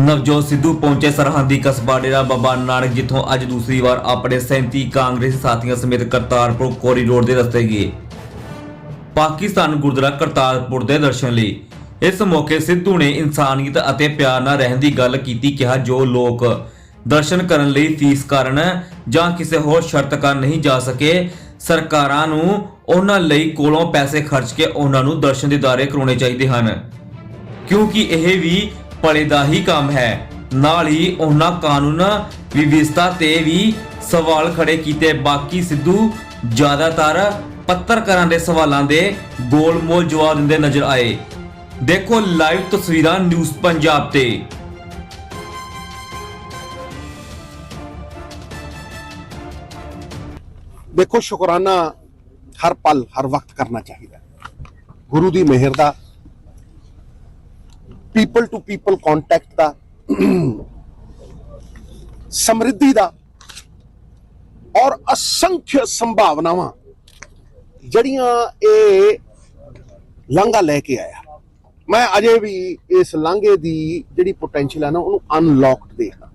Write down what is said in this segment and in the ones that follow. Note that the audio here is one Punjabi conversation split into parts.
ਨਵਜੋਤ ਸਿੱਧੂ ਪਹੁੰਚੇ ਸਰਹੱਦੀ ਕਸਬਾ ਡੇਰਾ ਬਾਬਾ ਨਾਨਕ, ਜਿੱਥੋਂ ਅੱਜ ਦੂਸਰੀ ਵਾਰ ਆਪਣੇ 37 ਕਾਂਗਰਸੀ ਸਾਥੀਆਂ ਸਮੇਤ ਕਰਤਾਰਪੁਰ ਕੋਰੀਡੋਰ ਦੇ ਰਸਤੇ ਗਏ। ਪਾਕਿਸਤਾਨ ਗੁਰਦੁਆਰਾ ਕਰਤਾਰਪੁਰ ਦੇ ਦਰਸ਼ਨ ਲਈ। ਇਸ ਮੌਕੇ ਸਿੱਧੂ ਨੇ ਇਨਸਾਨੀਅਤ ਅਤੇ ਪਿਆਰ ਨਾਲ ਰਹਿਣ ਦੀ ਗੱਲ ਕੀਤੀ, ਕਿਹਾ ਜੋ ਲੋਕ ਦਰਸ਼ਨ ਕਰਨ ਲਈ ਫੀਸ ਕਾਰਨ ਜਾਂ ਕਿਸੇ ਹੋਰ ਸ਼ਰਤ ਕਾਰਨ ਨਹੀਂ ਜਾ ਸਕੇ, ਸਰਕਾਰਾਂ ਨੂੰ ਉਹਨਾਂ ਲਈ ਕੋਲੋਂ ਪੈਸੇ ਖਰਚ ਕੇ ਉਹਨਾਂ ਨੂੰ ਦਰਸ਼ਨ ਦਿਦਾਰੇ ਕਰਾਉਣੇ ਚਾਹੀਦੇ ਹਨ। ਕਿਉਂਕਿ ਇਹ ਵੀ ਭਲੇ ਦਾ ਹੀ ਕੰਮ ਹੈ। ਨਾਲ ਹੀ ਉਹਨਾਂ ਕਾਨੂੰਨ ਵਿਵਸਥਾ ਤੇ ਵੀ ਸਵਾਲ ਖੜੇ ਕੀਤੇ। ਬਾਕੀ ਸਿੱਧੂ ਜ਼ਿਆਦਾਤਰ ਪੱਤਰਕਾਰਾਂ ਦੇ ਸਵਾਲਾਂ ਦੇ ਗੋਲਮੋਲ ਜਵਾਬ ਦਿੰਦੇ ਨਜ਼ਰ ਆਏ। ਦੇਖੋ ਲਾਈਵ ਤਸਵੀਰਾਂ ਨਿਊਜ਼ ਪੰਜਾਬ ਤੇ। ਦੇਖੋ ਸ਼ੁਕਰਾਨਾ ਹਰ ਪਲ ਹਰ ਵਕਤ ਕਰਨਾ ਚਾਹੀਦਾ। ਗੁਰੂ ਦੀ ਮਿਹਰ ਦਾ ਪੀਪਲ ਟੂ ਪੀਪਲ ਕੰਟੈਕਟ ਦਾ, ਸਮਰਿੱਧੀ ਦਾ ਔਰ ਅਸੰਖ ਸੰਭਾਵਨਾਵਾਂ ਜਿਹੜੀਆਂ ਇਹ ਲਾਂਘਾ ਲੈ ਕੇ ਆਇਆ। ਮੈਂ ਅਜੇ ਵੀ ਇਸ ਲਾਂਘੇ ਦੀ ਜਿਹੜੀ ਪੋਟੈਂਸ਼ੀਅਲ ਹੈ ਨਾ, ਉਹਨੂੰ ਅਨਲੌਕਡ ਦੇਖਦਾ।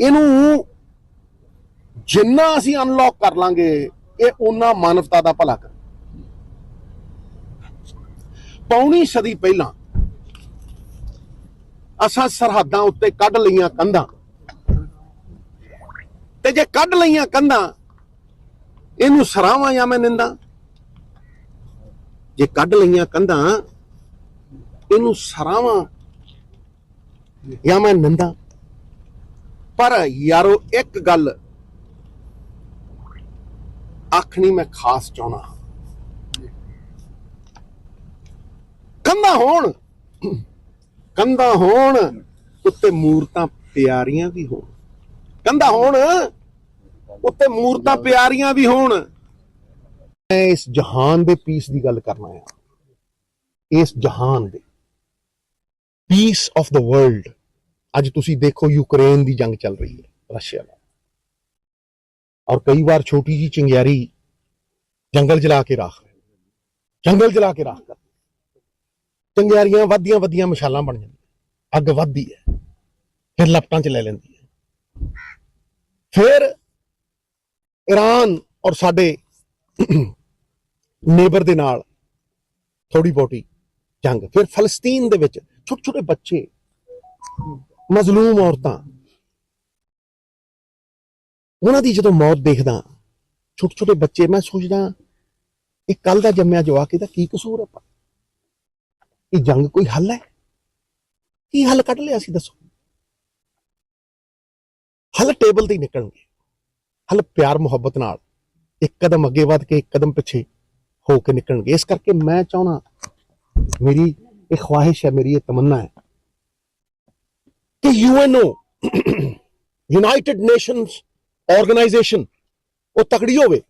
ਇਹਨੂੰ ਜਿੰਨਾ ਅਸੀਂ ਅਨਲੌਕ ਕਰ ਲਾਂਗੇ, ਇਹ ਉਹਨਾਂ ਮਾਨਵਤਾ ਦਾ ਭਲਾ ਕਰ। ਪੌਣੀ ਸਦੀ ਪਹਿਲਾਂ ਅਸਾਂ ਸਰਹੱਦਾਂ ਉੱਤੇ ਕੱਢ ਲਈਆਂ ਕੰਧਾਂ। ਤੇ ਜੇ ਕੱਢ ਲਈਆਂ ਕੰਧਾਂ, ਇਹਨੂੰ ਸਰਾਵਾਂ ਜਾਂ ਮੈਂ ਨਿੰਦਾ? ਜੇ ਕੱਢ ਲਈਆਂ ਕੰਧਾਂ, ਇਹਨੂੰ ਸਰਾਵਾਂ ਜਾਂ ਮੈਂ ਨਿੰਦਾ? ਪਰ ਯਾਰੋ, ਇੱਕ ਗੱਲ ਆਖਣੀ ਮੈਂ ਖਾਸ ਚਾਹਣਾ ਕੰਧਾਂ ਹੋਣ। ਕੰਧਾਂ ਹੋਣ, ਉੱਤੇ ਮੂਰਤਾਂ ਪਿਆਰੀਆਂ ਵੀ ਹੋਣ। ਕੰਧਾਂ ਹੋਣ, ਉੱਤੇ ਮੂਰਤਾਂ ਪਿਆਰੀਆਂ ਵੀ ਹੋਣ। ਮੈਂ ਇਸ ਜਹਾਨ ਦੇ ਪੀਸ ਦੀ ਗੱਲ ਕਰਨਾ ਆ ਇਸ ਜਹਾਨ ਦੇ ਪੀਸ ਆਫ ਦਾ ਵਰਲਡ। ਅੱਜ ਤੁਸੀਂ ਦੇਖੋ, ਯੂਕਰੇਨ ਦੀ ਜੰਗ ਚੱਲ ਰਹੀ ਹੈ, ਰਸ਼ੀਆ ਨਾਲ। ਔਰ ਕਈ ਵਾਰ ਛੋਟੀ ਜੀ ਚਿੰਗਿਆਰੀ ਜੰਗਲ ਜਲਾ ਕੇ ਰਾਖ ਜੰਗਲ ਜਲਾ ਕੇ ਰਾਖ ਕਰ ਚਿੰਗਿਆਰੀਆਂ ਵੱਧਦੀਆਂ ਵੱਧਦੀਆਂ ਮਸ਼ਾਲਾਂ ਬਣ ਜਾਂਦੀਆਂ। ਅੱਗ ਵੱਧਦੀ ਹੈ, ਫਿਰ ਲਪਟਾਂ ਚ ਲੈ ਲੈਂਦੀ ਹੈ। ਫਿਰ ਈਰਾਨ ਔਰ ਸਾਡੇ ਨੇਬਰ ਦੇ ਨਾਲ ਥੋੜੀ ਬਹੁਤੀ ਜੰਗ। ਫਿਰ ਫਲਸਤੀਨ ਦੇ ਵਿੱਚ ਛੋਟੇ ਛੋਟੇ ਬੱਚੇ, ਮਜ਼ਲੂਮ ਔਰਤਾਂ, ਉਹਨਾਂ ਦੀ ਜਦੋਂ ਮੌਤ ਦੇਖਦਾ, ਛੋਟੇ ਛੋਟੇ ਬੱਚੇ, ਮੈਂ ਸੋਚਦਾ, ਇਹ ਕੱਲ ਦਾ ਜੰਮਿਆ ਜਵਾਕ, ਇਹਦਾ ਕੀ ਕਸੂਰ ਹੈ ਇਹ ਜੰਗ ਕੋਈ ਹੱਲ ਹੈ? ਕੀ ਹੱਲ ਕੱਢ ਲਿਆ ਸੀ ਦੱਸੋ? ਹੱਲ ਟੇਬਲ ਤੇ ਹੀ ਨਿਕਲਣਗੇ। ਹੱਲ ਪਿਆਰ, ਮੁਹੱਬਤ ਨਾਲ। ਇੱਕ ਕਦਮ ਅੱਗੇ ਵੱਧ ਕੇ ਇੱਕ ਕਦਮ ਪਿੱਛੇ ਹੋ ਕੇ ਨਿਕਲਣਗੇ। ਇਸ ਕਰਕੇ ਮੈਂ ਚਾਹਣਾ ਮੇਰੀ ਇਹ ਖਵਾਹਿਸ਼ ਹੈ, ਮੇਰੀ ਇਹ ਤਮੰਨਾ ਹੈ ਕਿ ਯੂਐਨਓ, ਯੂਨਾਈਟਿਡ ਨੇਸ਼ਨਸ ਆਰਗੇਨਾਈਜੇਸ਼ਨ, ਉਹ ਤਕੜੀ ਹੋਵੇ।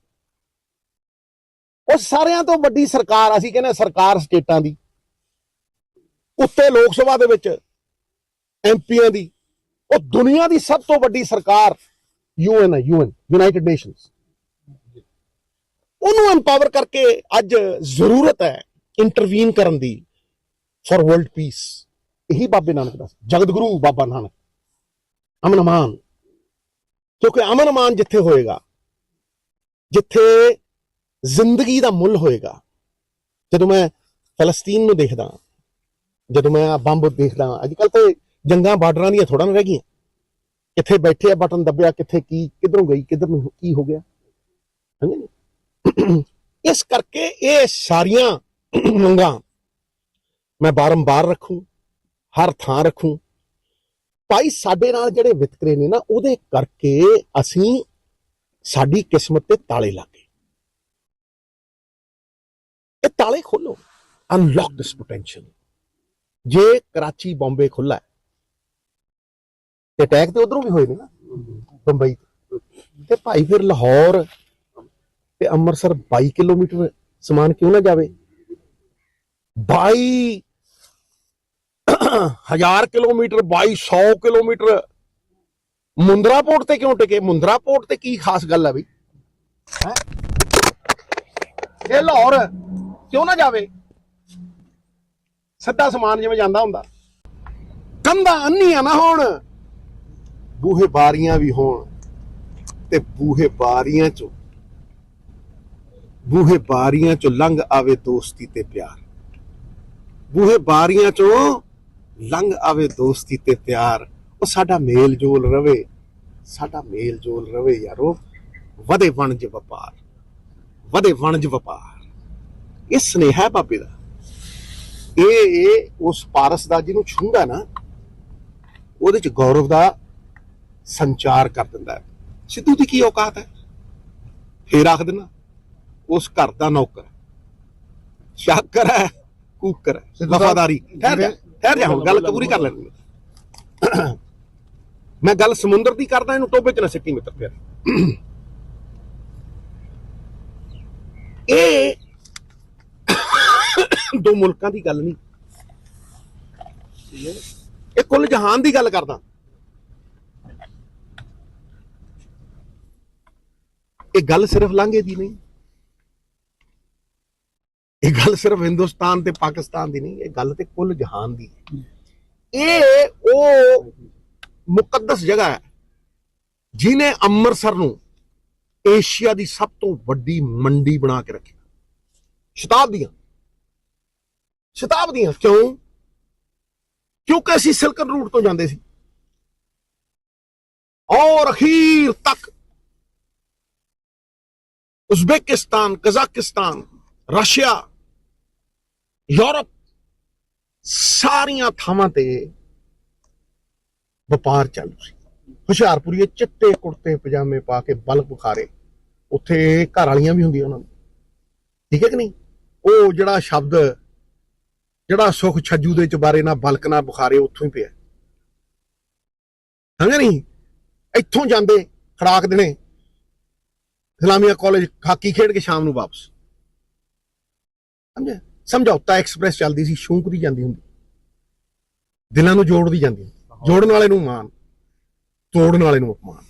ਉਹ ਸਾਰਿਆਂ ਤੋਂ ਵੱਡੀ ਸਰਕਾਰ, ਅਸੀਂ ਕਹਿੰਦੇ ਸਰਕਾਰ ਸਟੇਟਾਂ ਦੀ। ਉੱਤੇ ਲੋਕ ਸਭਾ ਦੇ ਵਿੱਚ ਐਮਪੀਆਂ ਦੀ, ਉਹ ਦੁਨੀਆ ਦੀ ਸਭ ਤੋਂ ਵੱਡੀ ਸਰਕਾਰ ਯੂਐਨ ਹੈ ਯੂਐਨ ਯੂਨਾਈਟਿਡ ਨੇਸ਼ਨਸ ਉਹਨੂੰ ਐਮਪਾਵਰ ਕਰਕੇ ਅੱਜ ਜ਼ਰੂਰਤ ਹੈ ਇੰਟਰਵੀਨ ਕਰਨ ਦੀ ਫॉर ਵਰਲਡ ਪੀਸ ਇਹੀ ਬਾਬੇ ਨਾਨਕ ਦਾ ਜਗਤ ਗੁਰੂ ਬਾਬਾ ਨਾਨਕ। ਅਮਨ ਅਮਾਨ ਕਿਉਂਕਿ ਅਮਨ ਅਮਾਨ ਜਿੱਥੇ ਹੋਏਗਾ, ਜਿੱਥੇ ਜ਼ਿੰਦਗੀ ਦਾ ਮੁੱਲ ਹੋਏਗਾ, ਜਦੋਂ ਮੈਂ ਫਲਸਤੀਨ ਨੂੰ ਦੇਖਦਾ ਜਦੋਂ ਮੈਂ ਆ ਬੰਬ ਦੇਖਦਾ ਅੱਜ ਕੱਲ ਤੇ ਜੰਗਾਂ ਬਾਰਡਰਾਂ ਦੀਆਂ ਥੋੜਾ ਨਾ ਰਹਿ ਗਈਆਂ। ਕਿੱਥੇ ਬੈਠੇ ਆ, ਬਟਨ ਦੱਬਿਆ, ਕਿੱਥੇ ਕੀ, ਕਿੱਧਰੋਂ ਗਈ, ਕਿੱਧਰ ਨੂੰ ਕੀ ਹੋ ਗਿਆ? ਸਮਝੇ ਇਸ ਕਰਕੇ ਇਹ ਸਾਰੀਆਂ ਮੰਗਾਂ ਮੈਂ ਬਾਰੰਬਾਰ ਰੱਖੂ, ਹਰ ਥਾਂ ਰੱਖੂ। ਭਾਈ ਸਾਡੇ ਨਾਲ ਜਿਹੜੇ ਵਿਤਕਰੇ ਨੇ ਨਾ, ਉਹਦੇ ਕਰਕੇ ਅਸੀਂ ਸਾਡੀ ਕਿਸਮਤ ਤੇ ਤਾਲੇ ਲੱਗੇ। ਇਹ ਤਾਲੇ ਖੋਲੋ। ਅਨਲੌਕ ਦਿਸ ਪੋਟੈਂਸ਼ੀਅਲ ਜੇ ਕਰਾਚੀ, ਬੰਬੇ ਖੁੱਲਾ ਤੇ ਅਟੈਕ ਤੇ ਉਧਰੋਂ ਵੀ ਹੋਏ ਨੇ ਨਾ, ਬੰਬਈ ਤੇ। ਭਾਈ ਫਿਰ ਲਾਹੌਰ ਤੇ ਅੰਮ੍ਰਿਤਸਰ 22 ਕਿਲੋਮੀਟਰ ਸਮਾਨ ਕਿਉਂ ਨਾ ਜਾਵੇ? 22 ਹਜ਼ਾਰ ਕਿਲੋਮੀਟਰ 2200 ਕਿਲੋਮੀਟਰ। ਮੁੰਦਰਾ ਪੋਰਟ ਤੇ ਕਿਉਂ ਟਿਕੇ? ਮੁੰਦਰਾ ਪੋਰਟ ਤੇ ਕੀ ਖਾਸ ਗੱਲ ਹੈ ਬਈ? ਇਹ ਲਾਹੌਰ ਕਿਉਂ ਨਾ ਜਾਵੇ? ਸਿੱਧਾ ਸਮਾਨ ਜਿਵੇਂ ਜਾਂਦਾ ਹੁੰਦਾ। ਕੰਧਾਂ ਅੰਨੀਆਂ ਨਾ ਹੋਣ, ਬੂਹੇ ਬਾਰੀਆਂ ਵੀ ਹੋਣ ਤੇ ਬੂਹੇ ਬਾਰੀਆਂ ਚੋਂ ਬੂਹੇ ਬਾਰੀਆਂ ਚੋਂ ਲੰਘ ਆਵੇ ਦੋਸਤੀ ਤੇ ਪਿਆਰ। ਬੂਹੇ ਬਾਰੀਆਂ ਚੋਂ ਲੰਘ ਆਵੇ ਦੋਸਤੀ ਤੇ ਪਿਆਰ। ਉਹ ਸਾਡਾ ਮੇਲ ਜੋਲ ਰਵੇ, ਸਾਡਾ ਮੇਲ ਜੋਲ ਰਵੇ ਯਾਰੋ। ਵਧੇ ਵਣਜ ਵਪਾਰ, ਵਧੇ ਵਣਜ ਵਪਾਰ। ਇਹ ਸਨੇਹਾ ਹੈ ਬਾਬੇ ਦਾ। ਇਹ ਇਹ ਉਸ ਪਾਰਸ ਦਾ ਜਿਹਨੂੰ ਛੂੰਦਾ ਨਾ ਉਹਦੇ ਚ ਗੌਰਵ ਦਾ ਸੰਚਾਰ ਕਰ ਦਿੰਦਾ ਹੈ। ਸਿੱਧੂ ਦੀ ਕੀ ਔਕਾਤ ਹੈ? ਫੇਰ ਆਖ ਦੇਣਾ ਉਸ ਘਰ ਦਾ ਨੌਕਰ ਸ਼ਾਕਰ ਹੈ ਕੂਕਰ ਹੈ ਵਫਾਦਾਰੀ। ਠਹਿਰ ਜਾ ਠਹਿਰ ਜਾ ਹੁਣ ਗੱਲ ਪੂਰੀ ਕਰ ਲੈਣੀ ਮੈਂ ਗੱਲ ਸਮੁੰਦਰ ਦੀ ਕਰਦਾ ਇਹਨੂੰ ਟੋਬੇ ਚ ਨਾ ਸਿੱਟੀ ਮਿੱਤਰ ਫਿਰ ਇਹ ਦੋ ਮੁਲਕਾਂ ਦੀ ਗੱਲ ਨਹੀਂ। ਇਹ ਕੁੱਲ ਜਹਾਨ ਦੀ ਗੱਲ ਕਰਦਾ। ਇਹ ਗੱਲ ਸਿਰਫ ਲਾਂਘੇ ਦੀ ਨਹੀਂ। ਇਹ ਗੱਲ ਸਿਰਫ ਹਿੰਦੁਸਤਾਨ ਤੇ ਪਾਕਿਸਤਾਨ ਦੀ ਨਹੀਂ, ਇਹ ਗੱਲ ਤੇ ਕੁੱਲ ਜਹਾਨ ਦੀ ਹੈ। ਇਹ ਉਹ ਮੁਕੱਦਸ ਜਗ੍ਹਾ ਹੈ ਜਿਨੇ ਅੰਮ੍ਰਿਤਸਰ ਨੂੰ ਏਸ਼ੀਆ ਦੀ ਸਭ ਤੋਂ ਵੱਡੀ ਮੰਡੀ ਬਣਾ ਕੇ ਰੱਖਿਆ ਸ਼ਤਾਬਦੀਆਂ। ਸ਼ਤਾਬਦੀਆਂ ਕਿਉਂ? ਕਿਉਂਕਿ ਅਸੀਂ ਸਿਲਕਨ ਰੂਟ ਤੋਂ ਜਾਂਦੇ ਸੀ। ਔਰ ਅਖੀਰ ਤੱਕ ਉਜ਼ਬੇਕਿਸਤਾਨ, ਕਜ਼ਾਕਿਸਤਾਨ, ਰਸ਼ੀਆ, ਯੂਰਪ ਸਾਰੀਆਂ ਥਾਵਾਂ ਤੇ ਵਪਾਰ ਚੱਲ ਸੀ। ਹੁਸ਼ਿਆਰਪੁਰੀਏ ਚਿੱਟੇ ਕੁੜਤੇ, ਪਜਾਮੇ ਪਾ ਕੇ ਬਲਕ ਬੁਖਾਰੇ ਉੱਥੇ ਘਰ ਵਾਲੀਆਂ ਵੀ ਹੁੰਦੀਆਂ ਉਹਨਾਂ ਨੂੰ। ਠੀਕ ਹੈ ਕਿ ਨਹੀਂ? ਉਹ ਜਿਹੜਾ ਸ਼ਬਦ ਜਿਹੜਾ ਸੁਖ ਛੱਜੂ ਦੇ ਚਬਾਰੇ ਨਾਲ ਬਲਕ ਨਾਲ ਬੁਖਾਰੇ ਉੱਥੋਂ ਹੀ ਪਿਆ। ਸਮਝਿਆ ਨਹੀਂ? ਇੱਥੋਂ ਜਾਂਦੇ ਖੜਾਕ ਦੇਣੇ। ਇਸਲਾਮੀਆ ਕਾਲਜ ਹਾਕੀ ਖੇਡ ਕੇ ਸ਼ਾਮ ਨੂੰ ਵਾਪਸ। ਸਮਝਿਆ? ਸਮਝੌਤਾ ਐਕਸਪ੍ਰੈਸ ਚੱਲਦੀ ਸੀ ਸ਼ੌਂਕਦੀ ਜਾਂਦੀ ਹੁੰਦੀ। ਦਿਲਾਂ ਨੂੰ ਜੋੜਦੀ ਜਾਂਦੀ। ਹੁੰਦੀ। ਜੋੜਨ ਵਾਲੇ ਨੂੰ ਮਾਨ ਤੋੜਨ ਵਾਲੇ ਨੂੰ ਅਪਮਾਨ।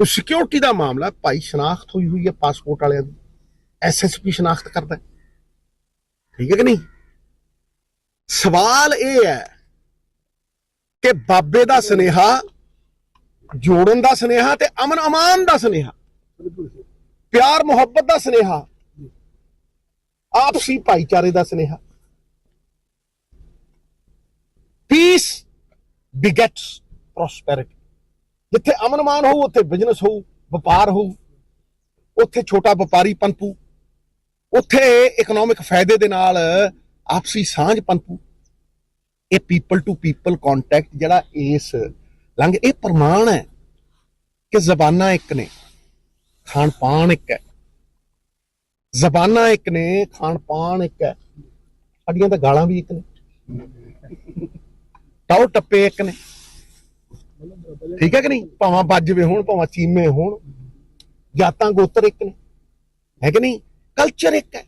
ਉਹ ਸਿਕਿਉਰਿਟੀ ਦਾ ਮਾਮਲਾ, ਭਾਈ ਸ਼ਨਾਖਤ ਹੋਈ ਹੋਈ ਹੈ ਪਾਸਪੋਰਟ ਵਾਲਿਆਂ ਦੀ। ਐਸਐਸਪੀ ਸ਼ਨਾਖਤ ਕਰਦਾ। ਠੀਕ ਹੈ ਕਿ ਨਹੀਂ? ਸਵਾਲ ਇਹ ਹੈ ਕਿ ਬਾਬੇ ਦਾ ਸਨੇਹਾ ਜੋੜਨ ਦਾ ਸਨੇਹਾ ਤੇ ਅਮਨ ਅਮਾਨ ਦਾ ਸਨੇਹਾ। ਪਿਆਰ ਮੁਹੱਬਤ ਦਾ ਸਨੇਹਾ। ਆਪਸੀ ਭਾਈਚਾਰੇ ਦਾ ਸਨੇਹਾ। ਪੀਸ begets prosperity ਜਿੱਥੇ ਅਮਨ ਮਾਨ ਹੋਊ ਉੱਥੇ ਬਿਜ਼ਨਸ ਹੋਊ ਵਪਾਰ ਹੋਊ ਉੱਥੇ ਛੋਟਾ ਵਪਾਰੀ ਪਨਪੂ ਉੱਥੇ ਇਕਨੋਮਿਕ ਫਾਇਦੇ ਦੇ ਨਾਲ ਆਪਸੀ ਸਾਂਝ ਪੰਪੂ ਇਹ ਪੀਪਲ ਟੂ ਪੀਪਲ ਕੰਟੈਕਟ ਜਿਹੜਾ ਇਸ ਲੰਘ, ਇਹ ਪ੍ਰਮਾਣ ਹੈ ਕਿ ਜ਼ਬਾਨਾਂ ਇੱਕ ਨੇ ਖਾਣ ਪਾਣ ਇੱਕ ਹੈ। ਜ਼ਬਾਨਾਂ ਇੱਕ ਨੇ ਖਾਣ ਪਾਣ ਇੱਕ ਹੈ। ਸਾਡੀਆਂ ਤਾਂ ਗਾਲਾਂ ਵੀ ਇੱਕ ਨੇ। ਟਾਉ ਟੱਪੇ ਇੱਕ ਨੇ। ਠੀਕ ਹੈ ਕਿ ਨਹੀਂ? ਭਾਵਾਂ ਵੱਜਵੇ ਹੋਣ, ਭਾਵਾਂ ਚੀਮੇ ਹੋਣ। ਜਾਤਾਂ ਗੋਤਰ ਇੱਕ ਨੇ। ਹੈ ਕਿ ਨਹੀਂ? ਕਲਚਰ ਇੱਕ ਹੈ।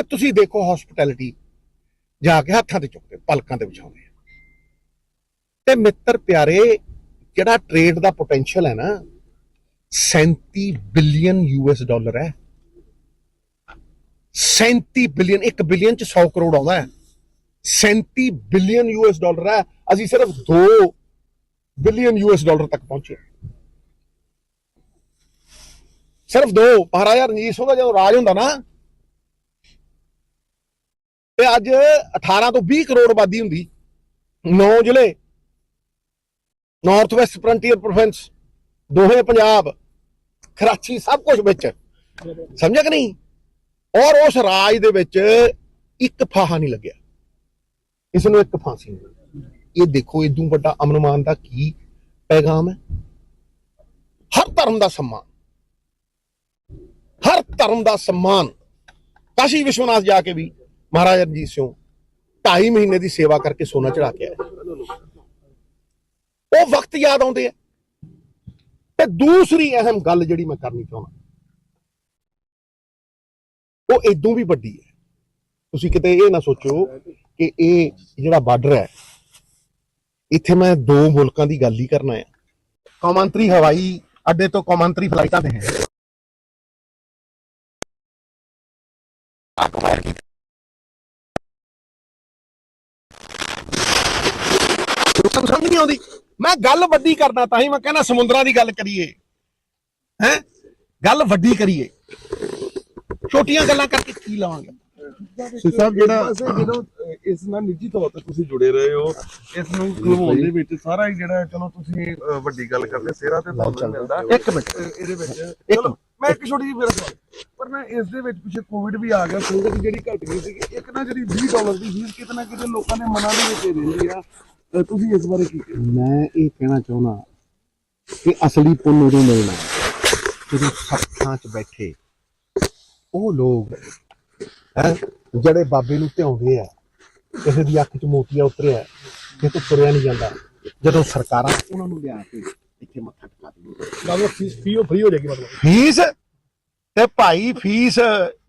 ਤੇ ਤੁਸੀਂ ਦੇਖੋ ਹਸਪਿਟੈਲਿਟੀ ਜਾ ਕੇ ਹੱਥਾਂ ਤੇ ਚੁੱਕਦੇ, ਪਲਕਾਂ ਤੇ ਵਿਛਾਉਂਦੇ ਤੇ ਮਿੱਤਰ ਪਿਆਰੇ, ਜਿਹੜਾ ਟ੍ਰੇਡ ਦਾ ਪੋਟੈਂਸ਼ੀਅਲ ਹੈ ਨਾ 37 ਬਿਲੀਅਨ ਯੂਐਸ ਡਾਲਰ ਹੈ। 37 ਬਿਲੀਅਨ 1 ਬਿਲੀਅਨ ਚ 100 ਕਰੋੜ ਆਉਂਦਾ ਹੈ। 37 ਬਿਲੀਅਨ ਯੂਐਸ ਡਾਲਰ ਹੈ। ਅਸੀਂ ਸਿਰਫ 2 ਬਿਲੀਅਨ ਯੂਐਸ ਡਾਲਰ ਤੱਕ ਪਹੁੰਚੇ। ਸਿਰਫ 2 ਮਹਾਰਾਜਾ ਰਣਜੀਤ ਸਿੰਘ ਦਾ ਜਦੋਂ ਰਾਜ ਹੁੰਦਾ ਨਾ ਤੇ ਅੱਜ 18 ਤੋਂ 20 ਕਰੋੜ ਆਬਾਦੀ ਹੁੰਦੀ। ਨੌ ਜ਼ਿਲ੍ਹੇ। ਨਾਰਥ ਵੈਸਟ ਫਰੰਟੀਅਰ ਪ੍ਰੋਵਿੰਸ ਦੋਹੇ ਪੰਜਾਬ ਕਰਾਚੀ ਸਭ ਕੁਝ ਵਿੱਚ। ਸਮਝਿਆ ਕਿ ਨਹੀਂ? ਔਰ ਉਸ ਰਾਜ ਦੇ ਵਿੱਚ ਇੱਕ ਫਾਹਾ ਨਹੀਂ ਲੱਗਿਆ। ਇਸ ਨੂੰ ਇੱਕ ਫਾਂਸੀ ਨਹੀਂ ਇਹ ਦੇਖੋ, ਇਦੋਂ ਵੱਡਾ ਅਮਨਮਾਨ ਦਾ ਕੀ ਪੈਗਾਮ ਹੈ? ਹਰ ਧਰਮ ਦਾ ਸਨਮਾਨ। ਹਰ ਧਰਮ ਦਾ ਸਨਮਾਨ। ਕਾਸ਼ੀ ਵਿਸ਼ਵਨਾਥ ਜਾ ਕੇ ਵੀ ਮਹਾਰਾਜਾ ਰਣਜੀਤ ਸਿੰਘ 2.5 ਮਹੀਨੇ ਦੀ ਸੇਵਾ ਕਰਕੇ ਸੋਨਾ ਚੜਾ ਕੇ ਆਏ। ਉਹ ਵਕਤ ਯਾਦ ਆਉਂਦੇ ਆ। ਤੇ ਦੂਸਰੀ ਅਹਿਮ ਗੱਲ ਜਿਹੜੀ ਮੈਂ ਕਰਨੀ ਚਾਹੁੰਦਾ। ਉਹ ਇਦੋਂ ਵੀ ਵੱਡੀ ਹੈ। ਤੁਸੀਂ ਕਿਤੇ ਇਹ ਨਾ ਸੋਚੋ ਕਿ ਇਹ ਜਿਹੜਾ ਬਾਰਡਰ ਹੈ, ਇੱਥੇ ਮੈਂ ਦੋ ਮੁਲਕਾਂ ਦੀ ਗੱਲ ਹੀ ਕਰਨਾ ਹੈ। ਕੌਮਾਂਤਰੀ ਹਵਾਈ ਅੱਡੇ ਤੋਂ ਕੌਮਾਂਤਰੀ ਫਲਾਈਟਾਂ ਤੇ ਹੈ। ਤੁਹਾਨੂੰ ਸਮਝ ਨਹੀਂ ਆਉਂਦੀ। ਮੈਂ ਗੱਲ ਵੱਡੀ ਕਰਦਾ ਤਾਂ ਹੀ ਮੈਂ ਕਹਿੰਦਾ ਸਮੁੰਦਰਾਂ ਦੀ ਗੱਲ ਕਰੀਏ। ਹੈ? ਗੱਲ ਵੱਡੀ ਕਰੀਏ। ਛੋਟੀਆਂ ਗੱਲਾਂ ਕਰਕੇ ਕੀ ਲਾਵਾਂਗੇ? ਸੋ ਸਾਹਿਬ ਜਿਹੜਾ ਜਦੋਂ ਇਸ ਨਾਲ ਨਿੱਜੀ ਤੌਰ ਤੇ ਤੁਸੀਂ ਜੁੜੇ ਰਹੇ ਹੋ ਇਸ ਨੂੰ ਖਲਵਾਉਣ ਦੇ ਵਿੱਚ ਸਾਰਾ ਹੀ ਜਿਹੜਾ ਚਲੋ ਤੁਸੀਂ ਵੱਡੀ ਗੱਲ ਕਰਦੇ ਸਿਹਰਾ ਤੇ ਤੁਹਾਨੂੰ ਮਿਲਦਾ। ਇੱਕ ਮਿੰਟ। ਇਹਦੇ ਵਿੱਚ। ਚਲੋ ਮੈਂ ਇੱਕ ਛੋਟੀ ਜਿਹੀ ਮੇਰਾ ਸਵਾਲ ਪਰ ਨਾ ਇਸ ਦੇ ਵਿੱਚ ਪਿੱਛੇ ਕੋਵਿਡ ਵੀ ਆ ਗਿਆ ਸੰਗਤ ਜਿਹੜੀ ਘਟ ਗਈ ਸੀ ਇੱਕ ਨਾ ਜਿਹੜੀ 20 ਡਾਲਰ ਦੀ ਫੀਸ ਕਿਤੇ ਨਾ ਕਿਤੇ ਲੋਕਾਂ ਦੇ ਮਨਾਂ ਦੇ ਵਿੱਚ ਰਹਿੰਦੀ ਆ। ਤੁਸੀਂ ਇਸ ਬਾਰੇ ਕੀ ਕਹਿੰਦੇ ਮੈਂ ਇਹ ਕਹਿਣਾ ਚਾਹੁੰਦਾ ਕਿ ਅਸਲੀ ਪੁੰਨ ਉਦੋਂ ਮਿਲਣਾ ਜਦੋਂ ਸੱਥਾਂ 'ਚ ਬੈਠੇ ਉਹ ਲੋਕ ਹੈ ਜਿਹੜੇ ਬਾਬੇ ਨੂੰ ਧਿਆਉਂਦੇ ਆ ਕਿਸੇ ਦੀ ਅੱਖ 'ਚ ਮੋਤੀਆ ਉਤਰਿਆ ਕਿ ਤੋਂ ਤੁਰਿਆ ਨਹੀਂ ਜਾਂਦਾ। ਜਦੋਂ ਸਰਕਾਰਾਂ ਉਹਨਾਂ ਨੂੰ ਲਿਆ ਕੇ ਇੱਥੇ ਮੱਥਾ ਟਿਕਾ ਦਿੰਦੀਆਂ ਗੱਲ ਫੀਸ ਫੀ ਫ੍ਰੀ ਹੋ ਜਾਏਗੀ ਮਤਲਬ। ਫੀਸ? ਤੇ ਭਾਈ ਫੀਸ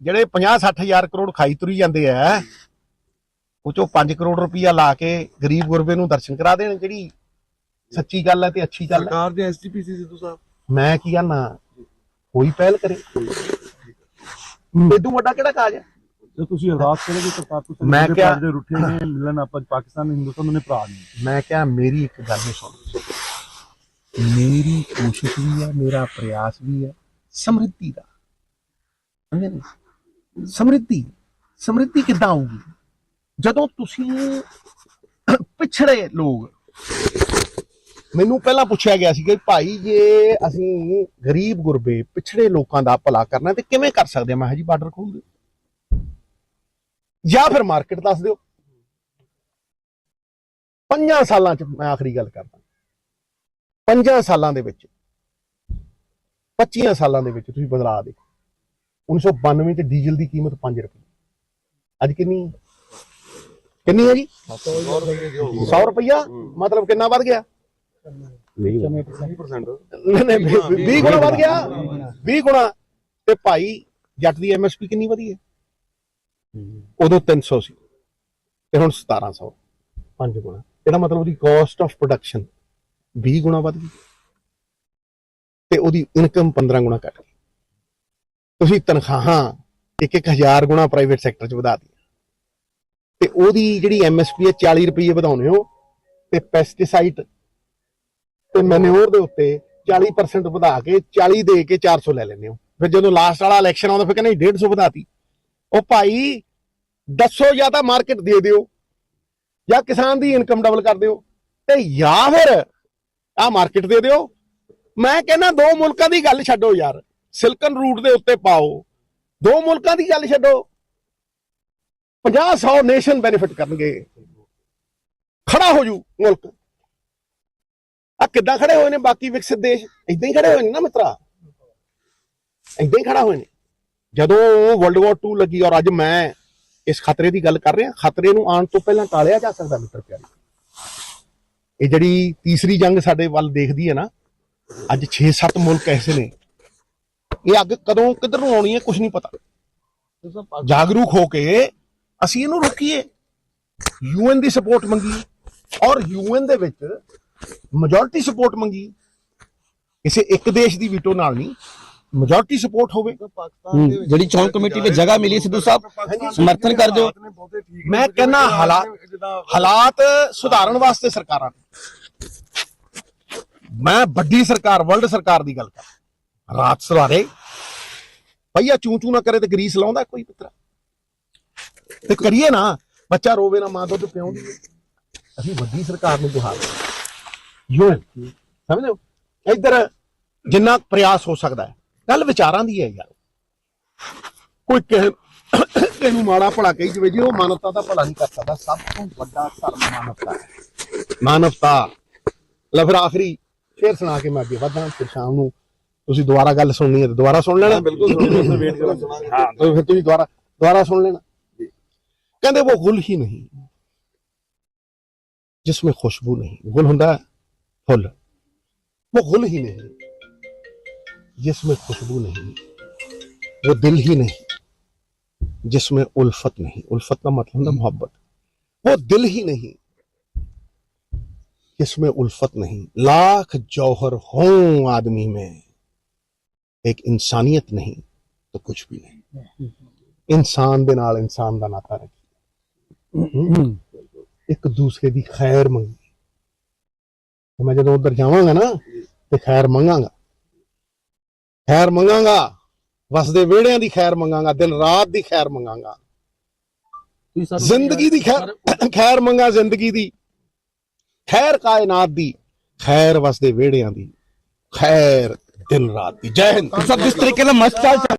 ਜਿਹੜੇ 50 60 ਹਜ਼ਾਰ ਕਰੋੜ ਖਾਈ ਤੁਰੀ ਜਾਂਦੇ ਆ ਉਹ ਚੋਂ 5 ਕਰੋੜ ਰੁਪਈਆ ਲਾ ਕੇ ਗਰੀਬ ਗੁਰਬੇ ਨੂੰ ਦਰਸ਼ਨ ਕਰਾ ਦੇਣ ਜਿਹੜੀ ਸੱਚੀ ਗੱਲ ਹੈ ਤੇ ਅੱਛੀ ਗੱਲ ਹੈ? ਸਰਕਾਰ ਦੇ ਐਸਟੀਪੀਸੀ ਸਿੱਧੂ ਸਾਹਿਬ। ਮੈਂ ਕੀ ਆਨਾ? ਕੋਈ ਪਹਿਲ ਕਰੇ। ਇਦੋਂ ਵੱਡਾ ਕਿਹੜਾ ਕਾਜ ਹੈ? ਜੇ ਤੁਸੀਂ ਅਰਦਾਸ ਕਰੋਗੇ ਕਰਤਾਰਪੁਰ ਸਾਹਿਬ ਮੈਂ ਦੇ ਕਿਹਾ- ਪਰਦੇ ਰੁੱਠੇ ਨੇ ਮਿਲਣ ਆਪਾਂ ਪਾਕਿਸਤਾਨ ਹਿੰਦੁਸਤਾਨ ਨੇ ਭਰਾ ਨਹੀਂ ਮੈਂ ਕਿਹਾ ਮੇਰੀ ਇੱਕ ਗੱਲ ਨੂੰ ਸੁਣ। ਮੇਰੀ ਕੋਸ਼ਿਸ਼ ਵੀ ਹੈ ਮੇਰਾ ਪ੍ਰਯਾਸ ਵੀ ਹੈ ਸਮਰਿੱਧੀ ਦਾ? ਸਮਰਿੱਧੀ ਸਮਰਿੱਧੀ ਕਿੱਦਾਂ ਆਊਗੀ ਜਦੋਂ ਤੁਸੀਂ ਪਿਛੜੇ ਲੋਕ, ਮੈਨੂੰ ਪਹਿਲਾਂ ਪੁੱਛਿਆ ਗਿਆ ਸੀ ਕਿ ਭਾਈ ਜੇ ਅਸੀਂ ਗਰੀਬ ਗੁਰਬੇ ਪਿਛੜੇ ਲੋਕਾਂ ਦਾ ਭਲਾ ਕਰਨਾ ਤੇ ਕਿਵੇਂ ਕਰ ਸਕਦੇ ਹਾਂ? ਮੈਂ ਕਿਹਾ ਜੀ, ਬਾਰਡਰ ਖੋਲ ਦਿਓ। ਜਾਂ ਫਿਰ ਮਾਰਕੀਟ ਦੱਸ ਦਿਓ। ਪੰਜਾਂ ਸਾਲਾਂ ਚ ਮੈਂ ਆਖਰੀ ਗੱਲ ਕਰਦਾ। ਪੰਜਾਂ ਸਾਲਾਂ ਦੇ ਵਿੱਚ 25 ਸਾਲਾਂ ਦੇ ਵਿੱਚ ਤੁਸੀਂ ਬਦਲਾ ਦੇਖੋ। 1992 ਚ ਡੀਜ਼ਲ ਦੀ ਕੀਮਤ 5 ਰੁਪਏ। ਅੱਜ ਕਿੰਨੀ? ਹੈ? ਕਿੰਨੀ ਹੈ ਜੀ? 100 ਰੁਪਇਆ ਮਤਲਬ ਕਿੰਨਾ ਵੱਧ ਗਿਆ? ਨਹੀਂ। 20% ਨਹੀਂ 20 ਗੁਣਾ ਵੱਧ ਗਿਆ? 20 ਗੁਣਾ। ਤੇ ਭਾਈ ਜੱਟ ਦੀ ਐਮਐਸਪੀ ਕਿੰਨੀ ਵਧੀ ਹੈ? ਉਦੋਂ 300 ਸੀ ਤੇ ਹੁਣ 1700 ਪੰਜ ਗੁਣਾ। ਇਹਦਾ ਮਤਲਬ ਉਹਦੀ ਕਾਸਟ ਆਫ ਪ੍ਰੋਡਕਸ਼ਨ 20 ਗੁਣਾ ਵੱਧ ਗਈ। ਤੇ ਉਹਦੀ ਇਨਕਮ 15 ਗੁਣਾ ਘਟ ਗਈ। ਤੁਸੀਂ ਤਨਖਾਹਾਂ ਇੱਕ ਇੱਕ ਹਜ਼ਾਰ ਗੁਣਾ ਪ੍ਰਾਈਵੇਟ ਸੈਕਟਰ 'ਚ ਵਧਾ ਦਿੱਤੀ। ਤੇ ਉਹਦੀ ਜਿਹੜੀ ਐਮਐਸਪੀ ਹੈ 40 ਰੁਪਏ ਵਧਾਉਣੇ ਹੋ ਤੇ ਪੈਸਟੀਸਾਈਡ ਤੇ ਮੈਨਿਓਰ ਦੇ ਉੱਤੇ 40% ਵਧਾ ਕੇ 40 ਦੇ ਕੇ 400 ਲੈ ਲੈਂਦੇ ਹੋ। ਫਿਰ ਜਦੋਂ ਲਾਸਟ ਵਾਲਾ ਇਲੈਕਸ਼ਨ ਆਉਂਦਾ, ਫਿਰ ਕਹਿੰਦੇ 150 ਵਧਾਤੀ। ਉਹ ਭਾਈ ਦੱਸੋ ਜਾਂ ਤਾਂ ਮਾਰਕੀਟ ਦੇ ਦਿਓ, ਜਾਂ ਕਿਸਾਨ ਦੀ ਇਨਕਮ ਡਬਲ ਕਰ ਦਿਓ ਤੇ ਜਾਂ ਫਿਰ ਆ ਮਾਰਕੀਟ ਦੇ ਦਿਓ। ਮੈਂ ਕਹਿੰਦਾ ਦੋ ਮੁਲਕਾਂ ਦੀ ਗੱਲ ਛੱਡੋ ਯਾਰ। ਸਿਲਕਨ ਰੂਟ ਦੇ ਉੱਤੇ ਪਾਓ। ਦੋ ਮੁਲਕਾਂ ਦੀ ਗੱਲ ਛੱਡੋ। 50 100 ਨੇਸ਼ਨ ਬੈਨੀਫਿਟ ਕਰਨਗੇ। ਖੜਾ ਹੋ ਜੂ ਮੁਲਕ। ਆ ਕਿੱਦਾਂ ਖੜੇ ਹੋਏ ਨੇ ਬਾਕੀ ਵਿਕਸਿਤ ਦੇਸ਼? ਇਦਾਂ ਹੀ ਖੜੇ ਹੋਏ ਨੇ ਨਾ ਮਿੱਤਰਾ। ਇਦਾਂ ਹੀ ਖੜਾ ਹੋਏ ਨੇ। ਜਦੋਂ ਵਰਲਡ ਵਾਰ 2 ਲੱਗੀ ਔਰ ਅੱਜ ਮੈਂ ਇਸ ਖਤਰੇ ਦੀ ਗੱਲ ਕਰ ਰਿਹਾ ਖਤਰੇ ਨੂੰ ਆਉਣ ਤੋਂ ਪਹਿਲਾਂ ਟਾਲਿਆ ਜਾ ਸਕਦਾ ਮਿੱਤਰ ਪਿਆਰੇ। ਇਹ ਜਿਹੜੀ ਤੀਸਰੀ ਜੰਗ ਸਾਡੇ ਵੱਲ ਦੇਖਦੀ ਹੈ ਨਾ ਅੱਜ 6-7 ਮੁਲਕ ਐਸੇ ਨੇ। ਇਹ ਅੱਗ ਕਦੋਂ ਕਿੱਧਰ ਨੂੰ ਆਉਣੀ ਹੈ ਕੁਝ ਨਹੀਂ ਪਤਾ। ਜਾਗਰੂਕ ਹੋ ਕੇ ਅਸੀਂ ਇਹਨੂੰ ਰੋਕੀਏ। ਯੂਐਨ ਦੀ ਸਪੋਰਟ ਮੰਗੀ ਔਰ ਯੂਐਨ ਦੇ ਵਿੱਚ ਮੈਜੋਰਟੀ ਸਪੋਰਟ ਮੰਗੀ। ਕਿਸੇ ਇੱਕ ਦੇਸ਼ ਦੀ ਵੀਟੋ ਨਾਲ ਨਹੀਂ ਮੈਜੋਰਟੀ ਸਪੋਰਟ ਹੋਵੇ। ਜਿਹੜੀ ਚੋਣ ਕਮੇਟੀ ਵਿੱਚ ਜਗ੍ਹਾ ਮਿਲੀ ਸਿੱਧੂ ਸਾਹਿਬ ਸਮਰਥਨ ਕਰ ਦਿਓ। ਮੈਂ ਕਹਿੰਦਾ ਹਾਲਾਤ ਹਾਲਾਤ ਸੁਧਾਰਨ ਵਾਸਤੇ ਸਰਕਾਰਾਂ ਨੇ। ਮੈਂ ਵੱਡੀ ਸਰਕਾਰ ਵਰਲਡ ਸਰਕਾਰ ਦੀ ਗੱਲ ਕਰ ਰਾਤ ਸੁਧਾਰੇ ਭਈਆ ਚੂੰ ਚੂੰ ਨਾ ਕਰੇ ਤੇ ਗਰੀਸ ਲਾਉਂਦਾ ਕੋਈ ਪੁੱਤਰਾ। ਤੇ ਕਰੀਏ ਨਾ ਬੱਚਾ ਰੋਵੇ ਨਾ ਮਾਂ ਦੁੱਧ ਪਿਆਉਂਦੀ ਹੈ। ਅਸੀਂ ਵੱਡੀ ਸਰਕਾਰ ਨੂੰ ਗੁਹਾਰ ਯੋ ਸਮਝਦੇ ਹੋ? ਇੱਧਰ ਜਿੰਨਾ ਪ੍ਰਯਾਸ ਹੋ ਸਕਦਾ ਹੈ ਗੱਲ ਵਿਚਾਰਾਂ ਦੀ ਹੈ ਯਾਰ। ਕੋਈ ਕਿਸੇ ਕਿਸੇ ਨੂੰ ਮਾੜਾ ਭਲਾ ਕਹੀ ਜਵੇ ਜੀ ਉਹ ਮਾਨਵਤਾ ਦਾ ਭਲਾ ਨਹੀਂ ਕਰ ਸਕਦਾ। ਸਭ ਤੋਂ ਵੱਡਾ ਧਰਮ ਮਾਨਵਤਾ ਹੈ। ਮਾਨਵਤਾ। ਲੈ ਫਿਰ ਆਖਰੀ ਫੇਰ ਸੁਣਾ ਕੇ ਮੈਂ ਅੱਗੇ ਵਧਾਂ ਫਿਰ ਸ਼ਾਮ ਨੂੰ ਤੁਸੀਂ ਦੁਬਾਰਾ ਗੱਲ ਸੁਣਨੀ ਹੈ ਤੇ ਦੁਬਾਰਾ ਸੁਣ ਲੈਣਾ। ਬਿਲਕੁਲ ਸੁਣੋ ਵੇਟ ਕਰਾਂ ਸੁਣਾਂਗੇ ਹਾਂ ਫਿਰ ਤੁਸੀਂ ਦੁਬਾਰਾ ਦੁਬਾਰਾ ਸੁਣ ਲੈਣਾ। कहते वो गुल ही नहीं, जिसमें खुशबू नहीं। गुल ਗੁੱਲ फुल वो गुल ही नहीं, जिसमें खुशबू नहीं, वो दिल ही नहीं, जिसमें उल्फत नहीं। उल्फत का मतलब ना मोहब्बत। वो दिल ही नहीं, जिसमें उल्फत नहीं। लाख जौहर हो आदमी में, एक इंसानियत नहीं तो कुछ भी नहीं। इंसान ਦੇ ਨਾਲ ਇਨਸਾਨ ਦਾ ਨਾਤਾ ਇੱਕ ਦੂਸਰੇ ਦੀ ਖੈਰ ਮੰਗੀ। ਤੇ ਮੈਂ ਜਦੋਂ ਉਧਰ ਜਾਵਾਂਗਾ ਨਾ ਤੇ ਖੈਰ ਮੰਗਾਂਗਾ। ਖੈਰ ਮੰਗਾਂਗਾ ਵਸਦੇ ਵਿਹੜਿਆਂ ਦੀ ਖੈਰ ਮੰਗਾਂਗਾ ਦਿਨ ਰਾਤ ਦੀ ਖੈਰ ਮੰਗਾਂਗਾ। ਜ਼ਿੰਦਗੀ ਦੀ ਖੈਰ ਖੈਰ ਮੰਗਾ ਜ਼ਿੰਦਗੀ ਦੀ। ਖੈਰ ਕਾਇਨਾਤ ਦੀ ਖੈਰ ਵਸਦੇ ਵਿਹੜਿਆਂ ਦੀ। ਖੈਰ ਦਿਨ ਰਾਤ ਦੀ। ਜੈ ਹਿੰਦ। ਸਭ ਜਿਸ ਤਰੀਕੇ ਨਾਲ ਮਸਤ ਚੱਲ